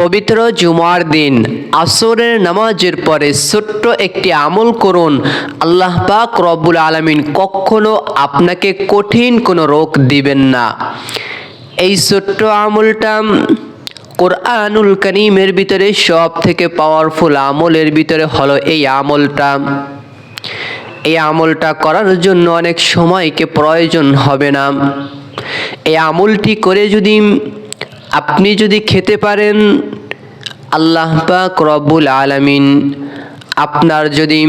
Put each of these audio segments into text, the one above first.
পবিত্র জুমার দিন। আসরের নামাজের পরে ছোট্ট একটি আমল করুন। আল্লাহ পাক রব্বুল আলমিন কখনো আপনাকে কঠিন কোনো রোগ দিবেন না। এই ছোট্ট আমলটা কোরআনুল করিমের ভিতরে সব থেকে পাওয়ারফুল আমলের ভিতরে হলো এই আমলটা। এই আমলটা করার জন্য অনেক সময়কে প্রয়োজন হবে না। এই আমলটি করে যদি আপনি যদি খেতে পারেন আল্লাহ পাক রব্বুল আলামিন আপনার যদি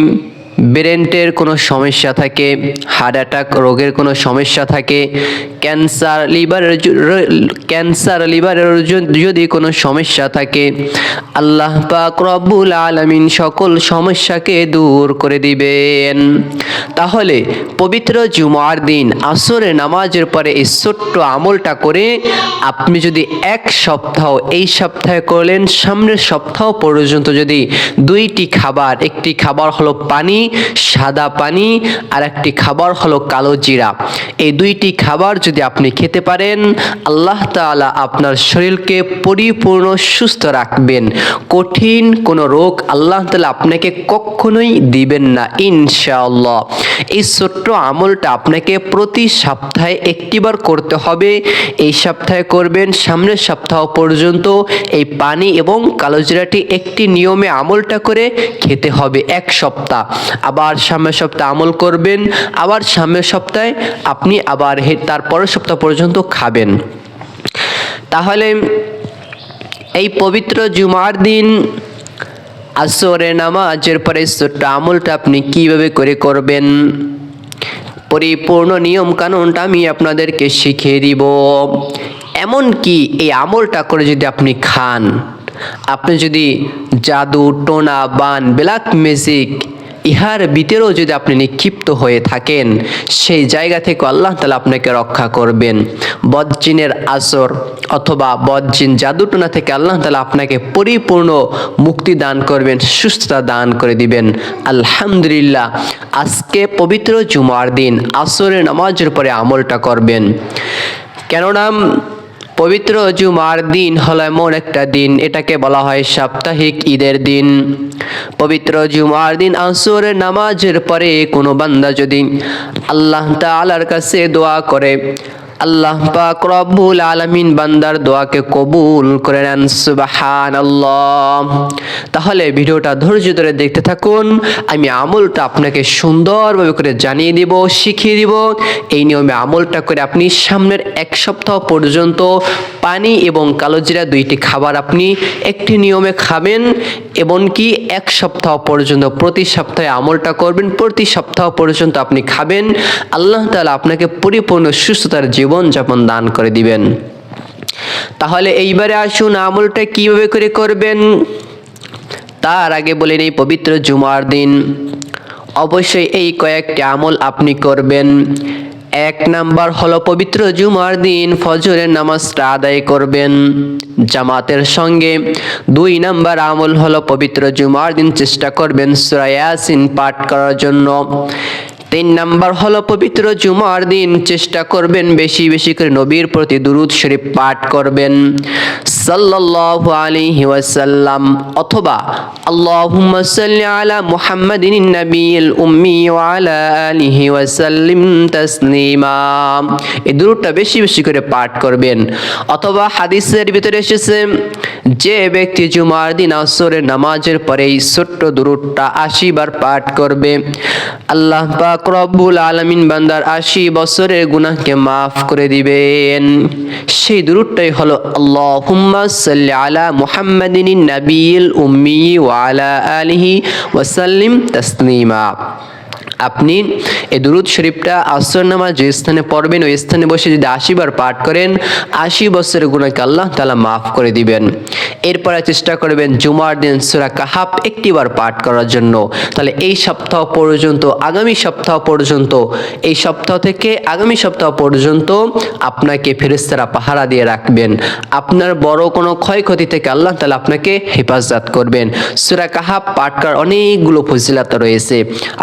ব্রেনটের কোনো সমস্যা থাকে হার্ট অ্যাটাক রোগের কোনো সমস্যা থাকে ক্যান্সার লিভারের ক্যান্সার লিভারের যদি কোনো সমস্যা থাকে, আল্লাহ পাক রব্বুল আলামিন সকল সমস্যাকে দূর করে দিবেন। তাহলে পবিত্র জুমার দিন, আসরে নামাজের পরে এই ছোট্ট আমলটা করে আপনি যদি এক সপ্তাহ এই সপ্তাহে করলেন, সামনের সপ্তাহ পর্যন্ত যদি দুইটি খাবার, একটি খাবার হলো পানি সাদা পানি আর একটি খাবার হলো কালো জিরা। এই দুইটি খাবার যদি আপনি খেতে পারেন, আল্লাহ তালা আপনার শরীরকে পরিপূর্ণ সুস্থ রাখবেন। কঠিন কোনো রোগ আল্লাহ তালা আপনাকে কখনোই দিবেন না, ইনশাআল্লাহ। এই ছোট্ট আমলটা আপনাকে প্রতি সপ্তাহে একটিবার করতে হবে। এই সপ্তাহে করবেন, সামনের সপ্তাহ পর্যন্ত এই পানি এবং কালো জিরাটি একটি নিয়মে আমলটা করে খেতে হবে এক সপ্তাহ। আবার সামনের সপ্তাহে আমল করবেন, আবার সামনের সপ্তাহে আপনি আবার তার পরের সপ্তাহ পর্যন্ত খাবেন। তাহলে এই পবিত্র জুমার দিন আসরে নামাজের পরে ছোট্ট আমলটা আপনি কীভাবে করে করবেন? পরিপূর্ণ নিয়ম কানুনটা আমি আপনাদেরকে শিখিয়ে দিব। এমন কি এই আমলটা করে যদি আপনি খান, আপনি যদি জাদু, টোনা, বান, ব্ল্যাক ম্যাজিক ইহার ভিতরেও যদি আপনি নিক্ষিপ্ত হয়ে থাকেন, সেই জায়গা থেকে আল্লাহ তালা আপনাকে রক্ষা করবেন। বদজিনের আসর অথবা বদজিন জাদুটোনা থেকে আল্লাহ তালা আপনাকে পরিপূর্ণ মুক্তি দান করবেন, সুস্থতা দান করে দিবেন। আলহামদুলিল্লাহ, আজকে পবিত্র জুমার দিন, আসরের নামাজের পরে আমলটা করবেন। কেননা পবিত্র জুমার দিন হল এমন একটা দিন, এটাকে বলা হয় সাপ্তাহিক ঈদের দিন। পবিত্র জুমার দিন আসরের নামাজের পরে কোনো বান্দা যদি আল্লাহ তালার কাছে দোয়া করে আল্লাহ পাক রব্বুল আলামিন বান্দার দোয়াকে কবুল করে নেন, সুবহানাল্লাহ। তাহলে ভিডিওটা ধৈর্য ধরে দেখতে থাকুন, আমি আমলটা আপনাকে সুন্দরভাবে করে জানিয়ে দিব, শিখিয়ে দিব। এই নিয়মে আমলটা করে আপনি সামনের এক সপ্তাহ পর্যন্ত পানি এবং কালোজিরা দুইটি খাবার আপনি একটি নিয়মে খাবেন এবং কি এক সপ্তাহ পর্যন্ত প্রতি সপ্তাহে আমলটা করবেন, প্রতি সপ্তাহ পর্যন্ত আপনি খাবেন। আল্লাহ তাআলা আপনাকে পরিপূর্ণ সুস্থতার জীবন যাপন দান করে দিবেন। তাহলে এইবারে আসুন আমলটা কীভাবে করে করবেন? তার আগে বলে নেই, পবিত্র জুমার দিন। অবশ্যই এই কয়েকটি আমল আপনি করবেন। এক নাম্বার হলো পবিত্র জুমার দিন ফজরের নামাজটা আদায় করবেন জামাতের সঙ্গে। দুই নাম্বার আমল হলো পবিত্র জুমার দিন চেষ্টা করবেন সূরা ইয়াসিন পাঠ করার জন্য। তিন নাম্বার হলো পবিত্র জুমার দিন, চেষ্টা করবেন বেশি বেশি করে নবীর প্রতি দুরুদ শরীফ পাঠ করবেন। সাল্লাল্লাহু আলাইহি ওয়াসাল্লাম, অথবা আল্লাহুম্মা সাল্লি আলা মুহাম্মাদিন নাবিয়িল উম্মি ওয়া আলা আলিহি ওয়াসাল্লিম তাসলিমা। এই দুরুদটা বেশি বেশি করে পাঠ করবেন। অথবা হাদিসের ভিতরে এসেছে যে ব্যক্তি জুমার দিন আসরের নামাজের পরে এই ছোট্ট দুরুদটা আশি বার পাঠ করবে, আল্লাহ পাক রব্বুল আলামিন বান্দার আশি বছরের গুনাহকে মাফ করে দিবেন। সেই দুরুদটাই হলো আল্লাহ সাল্লি আলা মুহাম্মাদিন নাবিয়িল উম্মি ওয়া আলা আলিহি ওয়াসাল্লিম তাসলিমা। আপনি এই দুরুদ শরীফটা আসর নামাজ যে স্থানে পড়বেন, ওই স্থানে বসে যদি আশি বার পাঠ করেন, আশি বছরের গুণাকে আল্লাহ তালা মাফ করে দিবেন। এরপরে চেষ্টা করবেন জুমার দিন সুরা কাহাব একটিবার পাঠ করার জন্য। তাহলে এই সপ্তাহ পর্যন্ত, আগামী সপ্তাহ পর্যন্ত, এই সপ্তাহ থেকে আগামী সপ্তাহ পর্যন্ত আপনাকে ফেরেস্তারা পাহারা দিয়ে রাখবেন। আপনার বড় কোনো ক্ষয়ক্ষতি থেকে আল্লাহ তালা আপনাকে হেফাজত করবেন। সুরা কাহাব পাঠ করার অনেকগুলো ফজিলাত রয়েছে।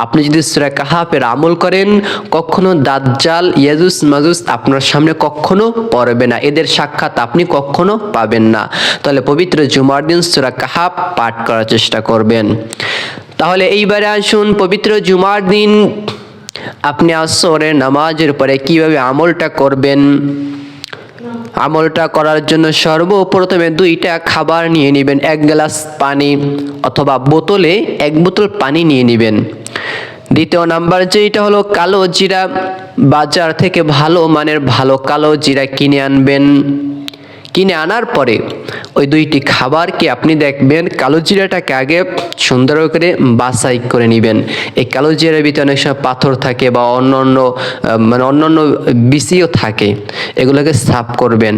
আপনি যদি সুরা কাহাবের আমল করেন, কখনো দাজ্জাল, ইয়াজুস, মাজুস আপনার সামনে কখনো পড়বে না। এদের সাক্ষাৎ আপনি কখনো পাবেন না। তাহলে পবিত্র জুমার দিন সুরা কাহাব পাঠ করার চেষ্টা করবেন। তাহলে এইবারে আসুন, পবিত্র জুমার দিন আপনি আসরের নামাজের পরে কীভাবে আমলটা করবেন? আমলটা করার জন্য সর্বপ্রথমে দুইটা খাবার নিয়ে নেবেন। এক গ্লাস পানি অথবা বোতলে এক বোতল পানি নিয়ে নেবেন। দ্বিতীয় নাম্বার যেটা হলো কালো জিরা। বাজার থেকে ভালো মানের ভালো কালো জিরা কিনে আনবেন। কিনে আনার পরে ওই দুইটি খাবারকে আপনি দেখবেন কালো জিরাটাকে আগে সুন্দর করে বাছাই করে নেবেন। এই কালো জিরার ভিতরে অনেক সময় পাথর থাকে বা অন্য অন্য মানে অন্য অন্য বিসিও থাকে, এগুলোকে সাফ করবেন।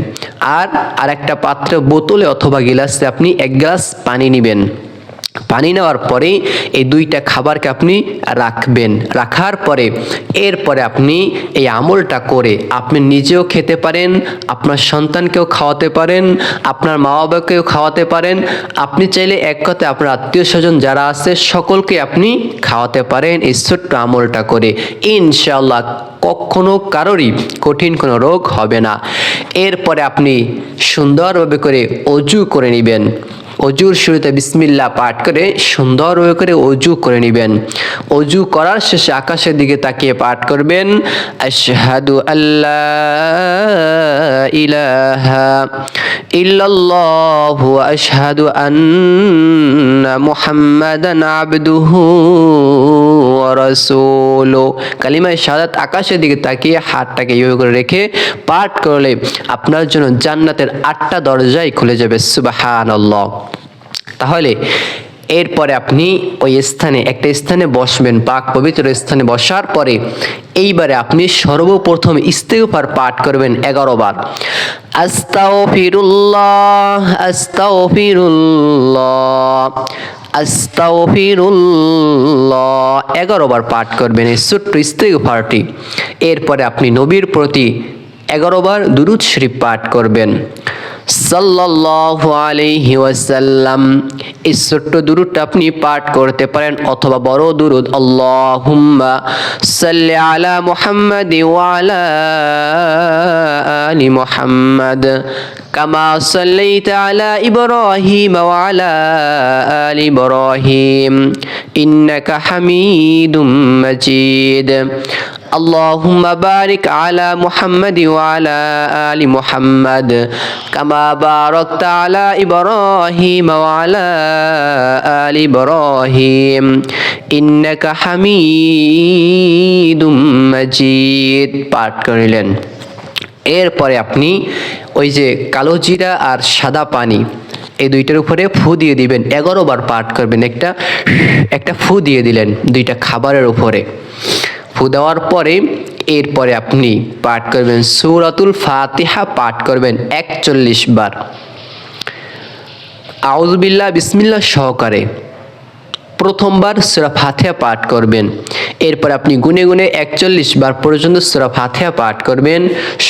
আর আরেকটা পাত্রে বোতলে অথবা গিলাসে আপনি এক গ্লাস পানি নেবেন। পানি নেওয়ার পরে এই দুইটা খাবারকে আপনি রাখবেন। রাখার পরে, এরপরে আপনি এই আমলটা করে আপনি নিজেও খেতে পারেন, আপনার সন্তানকেও খাওয়াতে পারেন, আপনার মা বাবাকেও খাওয়াতে পারেন। আপনি চাইলে এক কথায় আপনার আত্মীয় স্বজন যারা আছে, সকলকে আপনি খাওয়াতে পারেন এই ছোট্ট আমলটা করে। ইনশাআল্লাহ কখনো কারোরই কঠিন কোনো রোগ হবে না। এরপরে আপনি সুন্দরভাবে করে অজু করে নেবেন। অজুর শুরুতে বিসমিল্লা পাঠ করে সুন্দর হয়ে করে অজু করে নেবেন। অজু করার শেষে আকাশের দিকে তাকিয়ে পাঠ করবেন, আশহাদু আল্লাহ ইলাহা ইল্লাল্লাহু আশহাদু আন্না মুহাম্মাদান আবদুহু। ওয়া রাসূলুহু কালিমায়ে শাহাদাত আকাশের দিকে তাকিয়ে হাতটাকে ইয়ে করে রেখে পাঠ করলে আপনার জন্য জান্নাতের আটটা দরজাই খুলে যাবে, সুবহানাল্লাহ। তাহলে এরপরে আপনি ওই স্থানে, একটা স্থানে বসবেন, পাক পবিত্র স্থানে বসার পরে এইবারে আপনি সর্বপ্রথম ইস্তেগফার পাঠ করবেন এগারো বার। এগারো বার পাঠ করবেন এই ছোট্ট ইস্তেগফারটি। এরপরে আপনি নবীর প্রতি এগারো বার শরীফ পাঠ করবেন। সাল্লাল্লাহু আলাইহি ওয়াসাল্লাম, এই ছোট্ট দুরুদটা আপনি পাঠ করতে পারেন অথবা বড় দুরুদ, আল্লাহুম্মা সাল্লি আলা মুহাম্মাদ ওয়া আলা মুহাম্মাদ, কামা সাল্লাইতা আলা ইব্রাহিম ওয়া আলা আলি ইব্রাহিম, ইন্নাকা হামিদুম মাজিদ। اللهم بارك على محمد وعلى آل محمد كما باركت على إبراهيم وعلى آل إبراهيم إنك حميد مجيد পাঠ করিলেন এরপরে আপনি ওই যে কালো জিরা আর সাদা পানি এই দুইটার উপরে ফু দিয়ে দিবেন এগারো বার পাঠ করবেন একটা একটা ফু দিয়ে দিলেন দুইটা খাবারের উপরে ফু দেওয়ার পরে এরপরে আপনি পাঠ করবেন। সুরাতুল ফাতিহা পাঠ করবেন একচল্লিশ বার। আউজবিল্লা বিসমিল্লা সহকারে। প্রথমবার সুরা ফাতিহা পাঠ করবেন। এরপর আপনি গুনে গুনে একচল্লিশ বার পর্যন্ত সুরা ফাতিহা পাঠ করবেন।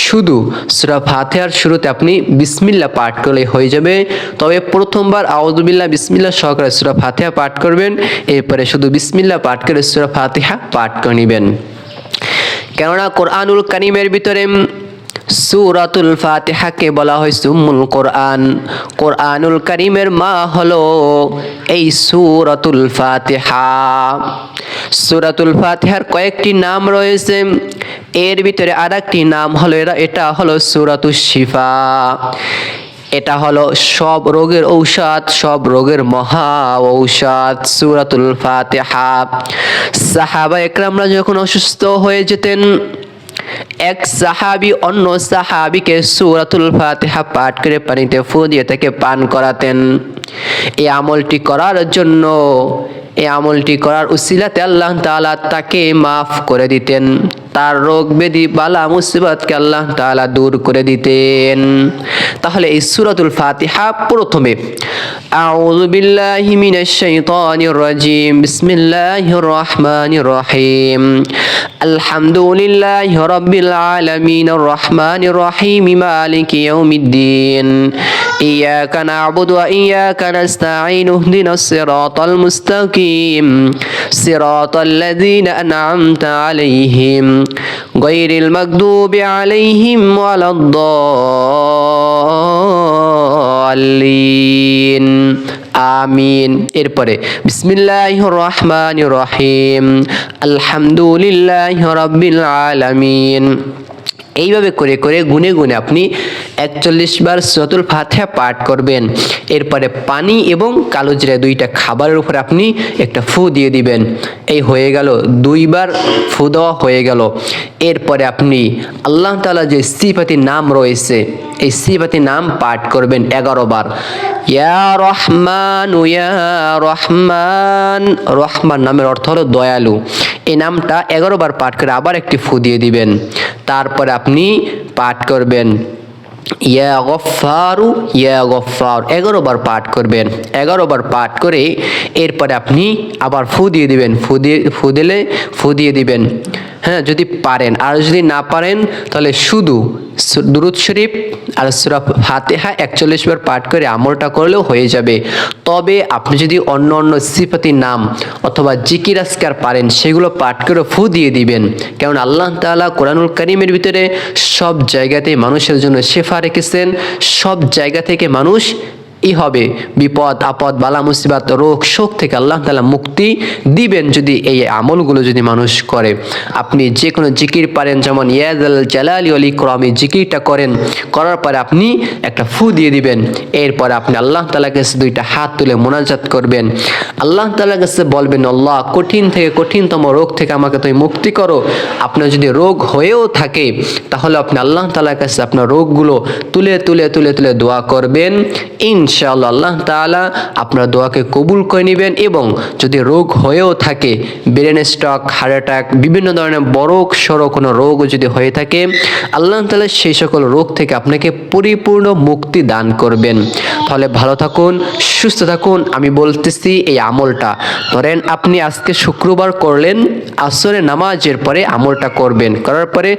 শুধু সুরা ফাতিহার শুরুতে আপনি বিসমিল্লা পাঠ করলে হয়ে যাবে। তবে প্রথমবার আউজবিল্লাহ বিসমিল্লা সহকারে সুরা ফাতিহা পাঠ করবেন। এরপরে শুধু বিসমিল্লা পাঠ করে সুরা ফাতিহা পাঠ করে নেবেন। কেননা কোরআনুল কারিমের ভিতরে সুরাতুল ফাতিহাকে বলা হয়েছে উম্মুল কোরআন। কোরআনুল কারিমের মা হলো এই সুরাতুল ফাতিহা। সুরাতুল ফাতিহার কয়েকটি নাম রয়েছে। এর ভিতরে আর একটি নাম হলো, এরা, এটা হলো সুরাতুল শিফা। এটা হলো সব রোগের ঔষধ, সব রোগের মহা ঔষধ, সুরাতুল ফাতিহা। সাহাবা একরামরা যখন অসুস্থ হয়ে যেতেন এক সাহাবি অন্য সাহাবিকে সুরাতুল ফাতিহা পাঠ করে পানিতে ফু দিয়ে তাকে পান করাতেন। এই আমলটি করার জন্য, এই আমলটি করার উসিলাতে আল্লাহ তালা তাকে মাফ করে দিতেন। তার রোগ ব্যাধি বালা মুসিবতকে আল্লাহ তাআলা দূর করে দিতেন তাহলে এই সূরাতুল ফাতিহা প্রথমে আউযু বিল্লাহি মিনাশ শাইতানির রাজিম বিসমিল্লাহির রহমানির রহিম আলহামদুলিল্লাহি রাব্বিল আলামিনির রহমানির রহিম মালিকি ইয়াউমিদ্দিন إياك نعبد وإياك نستعين اهدنا الصراط المستقيم صراط الذين أنعمت عليهم গায়রিল মাগদুবি আলাইহিম ওয়ালাদ্দাল্লিন আমিন এরপরে বিসমিল্লাহ রহমান রহিম। আলহামদুলিল্লাহ রব্বিল আলামিন। এইভাবে করে করে গুনে গুনে আপনি একচল্লিশ বার সতুল ফাতিহা পাঠ করবেন। এরপরে পানি এবং কালো জিরা দুইটা খাবারের উপরে আপনি একটা ফু দিয়ে দিবেন। এই হয়ে গেল, দুইবার ফু দেওয়া হয়ে গেল। এরপরে আপনি আল্লাহ তালা যে সিফাতি নাম রয়েছে, এই সিফাতি নাম পাঠ করবেন এগারো বার। ইয়া রহমান ইয়া রহমান। রহমান নামের অর্থ হলো দয়ালু। এই নামটা এগারো বার পাঠ করে আবার একটি ফু দিয়ে দিবেন। তারপরে আপনি পাঠ করবেন। ইয়া গফারু ইয়া গফার এগারো বার পাঠ করবেন। এগারো বার পাঠ করে এরপরে আপনি আবার ফু দিয়ে দিবেন। ফু দিয়ে, ফু দিলে ফু দিয়ে দিবেন। হ্যাঁ যদি পারেন। আর যদি না পারেন, তাহলে শুধু দুরুদ শরীফ আর সুরা ফাতেহা একচল্লিশ বার পাঠ করে আমলটা করলেও হয়ে যাবে। তবে আপনি যদি অন্য অন্য সিফাতি নাম অথবা জিকির আসকার পারেন, সেগুলো পাঠ করে ফু দিয়ে দিবেন। কারণ আল্লাহ তাআলা কোরআনুল করিমের ভিতরে সব জায়গাতে মানুষের জন্য শেফা রেখেছেন সব জায়গা থেকে মানুষ ই হবে বিপদ, আপদ, বালা, মুসিবাত, রোগ, শোক থেকে আল্লাহ তালা মুক্তি দিবেন যদি এই আমলগুলো যদি মানুষ করে। আপনি যে কোনো জিকির পারেন, যেমন ইয়াদ আল জালালি আলী ক্রমে জিকিরটা করেন, করার পরে আপনি একটা ফু দিয়ে দিবেন। এরপরে আপনি আল্লাহ তালার কাছে দুইটা হাত তুলে মোনাজাত করবেন। আল্লাহ তালার কাছে বলবেন, আল্লাহ, কঠিন থেকে কঠিনতম রোগ থেকে আমাকে তুমি মুক্তি করো। আপনার যদি রোগ হয়েও থাকে, তাহলে আপনি আল্লাহ তালার কাছে আপনার রোগগুলো তুলে তুলে তুলে তুলে দোয়া করবেন। ইনশাআল্লাহ আল্লাহ তাআলা আপনার দোয়াকে কবুল করে নেবেন এবং যদি রোগ হয়েও থাকে ব্রেন স্ট্রক হার্ট অ্যাটাক বিভিন্ন ধরনের বড় সড়ো কোনো রোগ যদি হয়ে থাকে, আল্লাহ তাআলা সেই সকল রোগ থেকে আপনাকে পরিপূর্ণ মুক্তি দান করবেন। তাহলে ভালো থাকুন, সুস্থ থাকুন, আমি বলতেছি এই আমলটা। ধরেন আপনি আজকে শুক্রবার করলেন আসরে নামাজের পরে আমলটা করবেন। করার পরে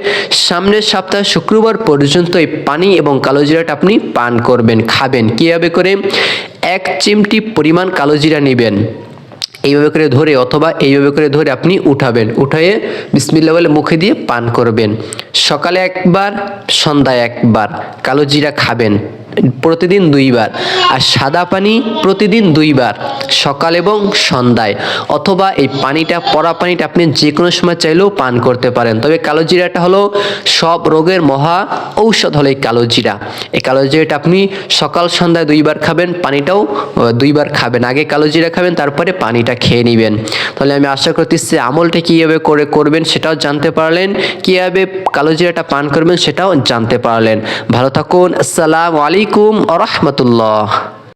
সামনের সপ্তাহ শুক্রবার পর্যন্ত এই পানি এবং কালো জিরাটা আপনি পান করবেন, খাবেন। কীভাবে করে? এক চিমটি পরিমাণ কালো জিরা নেবেন। এইভাবে করে ধরে অথবা এইভাবে করে ধরে আপনি উঠাবেন। উঠায়ে বিসমিল্লা বলে মুখে দিয়ে পান করবেন। সকালে একবার, সন্ধ্যায় একবার কালো জিরা খাবেন। প্রতিদিন দুইবার আর সাদা পানি প্রতিদিন দুইবার, সকাল এবং সন্ধ্যায়। অথবা এই পানিটা, পরা পানিটা আপনি যে কোনো সময় চাইলেও পান করতে পারেন। তবে কালো জিরাটা হলো সব রোগের মহা ঔষধ হলো এই কালো জিরা। এই কালো জিরাটা আপনি সকাল, সন্ধ্যায় দুইবার খাবেন, পানিটাও দুইবার খাবেন। আগে কালো জিরা খাবেন, তারপরে পানিটা খেয়ে নেবেন। তাহলে আমি আশা করতেছি আমলটা কীভাবে করে করবেন সেটাও জানতে পারলেন, কীভাবে কালো জিরাটা পান করবেন সেটাও জানতে পারলেন। ভালো থাকুন, আসসালামু আলাইকুম আ রহমতুল্লাহ